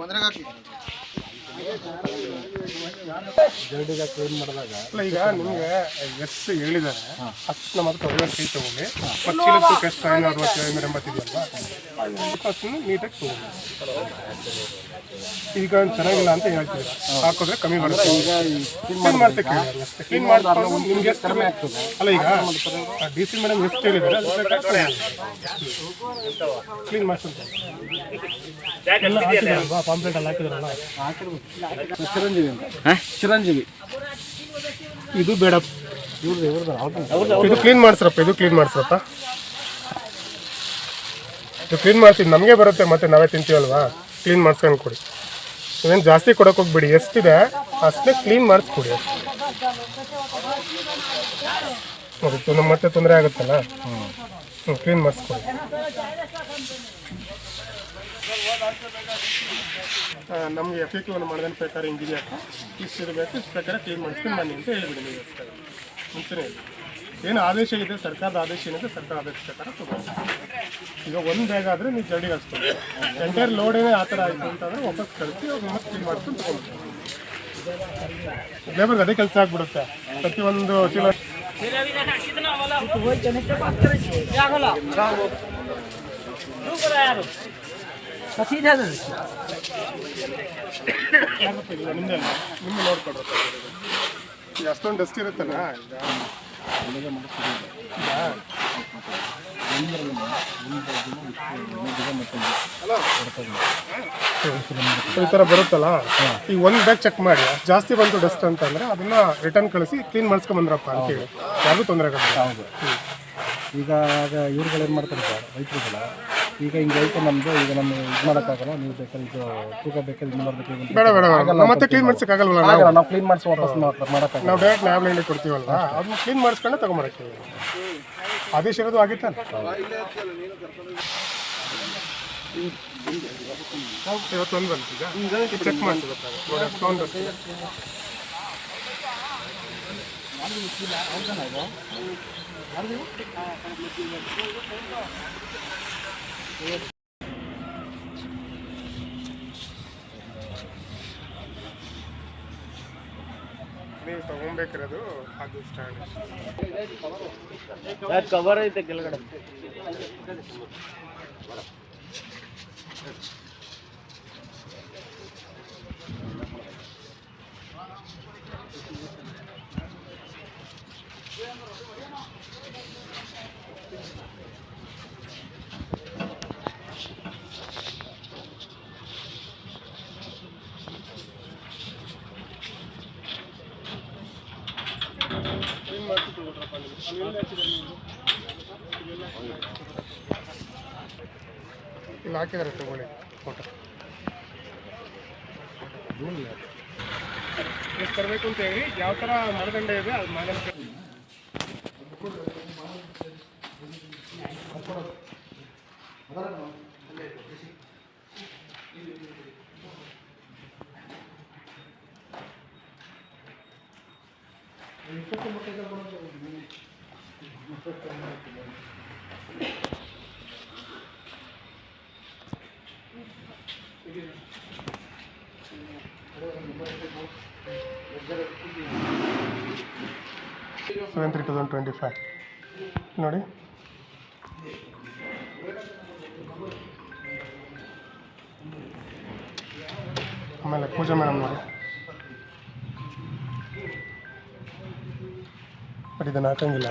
వందరగా ಅಲ್ಲ ಈಗ ನಿಮ್ಗೆ ಎಷ್ಟು ಹೇಳಿದ್ದಾರೆ. ಅಷ್ಟು ನಮ್ಮ ಹತ್ರ ಒಳ್ಳೆ ಕೈ ತಗೊಂಡು ಮತ್ತು ಚೀಲಕ್ಕೆ ಎಷ್ಟು ಐನೂರು ಅರವತ್ತು ಐನೂರ ಎಂಬತ್ತಿದೆಯಲ್ವಾ ಅಷ್ಟು ನೀಟಾಗಿ ತಗೊಂಡು. ಈಗ ಚೆನ್ನಾಗಿಲ್ಲ ಅಂತ ಹೇಳ್ತೀವಿ ಹಾಕಿದ್ರೆ ಕಮ್ಮಿ ಬರುತ್ತೆ. ಕ್ಲೀನ್ ಮಾಡ್ತಾರೆ ಕ್ಲೀನ್ ನಿಮ್ಗೆ ಎಷ್ಟು ಕಮ್ಮಿ ಆಗ್ತದೆ. ಅಲ್ಲ ಈಗ ಡಿ ಸಿ ಮೇಡಮ್ ಎಷ್ಟು ಹೇಳಿದ್ದಾರೆ ಪ್ರಕಾರ ಕ್ಲೀನ್ ಮಾಡ್ತಾರೆ ಪಾಂಪ್ಲೇಟ್ ಅಲ್ಲಿ ಪಾಂಪ್ಲೆಟ್ ಎಲ್ಲ ಹಾಕಿದ್ರಲ್ಲ ಚಿರಂಜೀವಿ ಚಿರಂಜೀವಿ. ಇದು ಬೇಡ. ಇದು ಕ್ಲೀನ್ ಮಾಡಿಸ್ರಪ್ಪ ಇದು ಕ್ಲೀನ್ ಮಾಡಿಸ್ರಪ್ಪ. ಇದು ಕ್ಲೀನ್ ಮಾಡ್ಸಿದ್ದು ನಮಗೆ ಬರುತ್ತೆ ಮತ್ತೆ ನಾವೇ ತಿಂತೀವಲ್ವಾ? ಕ್ಲೀನ್ ಮಾಡ್ಸ್ಕೊಂಡು ಕೊಡಿ. ನೀವೇನು ಜಾಸ್ತಿ ಕೊಡೋಕೆ ಹೋಗ್ಬಿಡಿ ಎಷ್ಟಿದೆ ಅಷ್ಟೇ ಕ್ಲೀನ್ ಮಾಡಿಸ್ಕೊಡಿ ಅಷ್ಟು. ಮತ್ತೆ ತೊಂದರೆ ಆಗುತ್ತಲ್ಲ? ಹ್ಞೂ ಕ್ಲೀನ್ ಮಾಡಿಸ್ಕೊಡಿ. ನಮಗೆ ಎಫ್ ಕ್ಯೂ ಮಾಡಿದ ಪ್ರಕಾರ ಇಂಜಿನಿಯರ್ ಇಷ್ಟು ಇರಬೇಕು. ಇಷ್ಟು ಪ್ರಕಾರ ಕ್ಲೀನ್ ಮಾಡಿಸ್ಕೊಂಡು ಬನ್ನಿ ಅಂತ ಹೇಳಿಬಿಡಿ ನೀವು ಮುಂಚೆನೇ ಏನು ಆದೇಶ ಇದೆ? ಸರ್ಕಾರದ ಆದೇಶ ಏನಿದೆ? ಸರ್ಕಾರ ಆದೇಶ ಪ್ರಕಾರ ತಗೋಬೇಕು. ಈಗ ಒಂದು ಬ್ಯಾಗ್ ಆದರೆ ನೀವು ಜಡಿ ಹಚ್ಕೊಂಡು ಎಂಟೈರ್ ಲೋಡೇನೇ ಆ ಥರ ಆಯಿತು ಅಂತಂದರೆ ವಾಪಸ್ ಕಳಿಸಿ, ಅವ್ರು ಮತ್ತೆ ಕ್ಲೀನ್ ಮಾಡ್ಕೊಂಡು ತಗೊಂಡ್ಬಿಡ್ತಾರೆ ಲೇಬರ್ಗೆ ಅದೇ ಕೆಲಸ ಆಗ್ಬಿಡುತ್ತೆ. ಪ್ರತಿಯೊಂದು ಚೀಲ ಯಾರಪ್ಪ ಅಷ್ಟೊಂದು ಡಸ್ಟ್ ಇರುತ್ತಲ್ಲ ಈ ಥರ ಬರುತ್ತಲ್ಲ? ಈಗ ಒಂದು ಬ್ಯಾಗ್ ಚೆಕ್ ಮಾಡಿ. ಜಾಸ್ತಿ ಬಂತು ಡಸ್ಟ್ ಅಂತಂದ್ರೆ ಅದನ್ನ ರಿಟರ್ನ್ ಕಳಿಸಿ ಕ್ಲೀನ್ ಮಾಡಿಸ್ಕೊಂಬಂದ್ರಪ್ಪ ಅಂತೇಳಿ ಯಾರಿಗೂ ತೊಂದರೆ ಆಗಲ್ಲ. ಹೌದು. ಈಗ ಆಗ ಇವ್ರುಗಳು ಏನು ಮಾಡ್ತಾರೆ ಸರ್? ರೈತರುಗಳ? ಈಗ ಹಿಂಗೆ ಐತೆ ನಮ್ಮದು ಈಗ ನಮ್ಗೆ ಇದು ಮಾಡೋಕ್ಕಾಗಲ್ಲ. ನೀವು ಬೇಕಾದ್ರೆ ಇದು ತೂಕ ಬೇಕಾದ್ರೆ ಇದು ಮಾಡಬೇಕು ಬೇಡ ಬೇಡ ನಾವು ಮತ್ತೆ ಕ್ಲೀನ್ ಮಾಡ್ಸೋಕ್ಕಾಗಲ್ವಲ್ಲ ನಾವು? ಆಗಲ್ಲ ನಾವು ಕ್ಲೀನ್ ಮಾಡಿಸಿ ವಾಪಸ್ ಮಾಡ್ತಾರೆ ಮಾಡೋಕ್ಕಾಗಲ್ಲ. ನಾವು ಡೈರೆಕ್ಟ್ ಲ್ಯಾಬ್ ಲೈನಿಗೆ ಕೊಡ್ತೀವಲ್ಲ ಅದನ್ನ ಕ್ಲೀನ್ ಮಾಡಿಸ್ಕೊಂಡೆ ತಗೊಂಬರಕ್ಕೆ. ಆದೇಶ ಇರೋದು ಆಗಿತ್ತ ಇವತ್ತೊಂದು ಬಂತೀಗ ಚೆಕ್ ಮಾಡಿಸ್ಬೇಕಾಗುತ್ತೆ ನೋಡಿ ತಗೊಬೇಕಿರೋದು ಅದು ಸ್ಟ್ಯಾಂಡ್ ಕವರ್ ಐತೆ ಕೆಳಗಡೆ ಇಲ್ಲಿ ಹಾಕಿದ್ದಾರೆ ತಗೊಳ್ಳಿ ಫೋಟೋ ಎಷ್ಟು ತರಬೇಕು ಅಂತ ಹೇಳಿ ಯಾವ ಥರ ಮರದಂಡ ಇದೆ ಅದು model seven three thousand twenty five ನೋಡಿ. ಆಮೇಲೆ ಪೂಜಾ ಮೇಡಮ್ ನೋಡಿ. ಬಟ್ ಇದನ್ನು ಹಾಕಂಗಿಲ್ಲ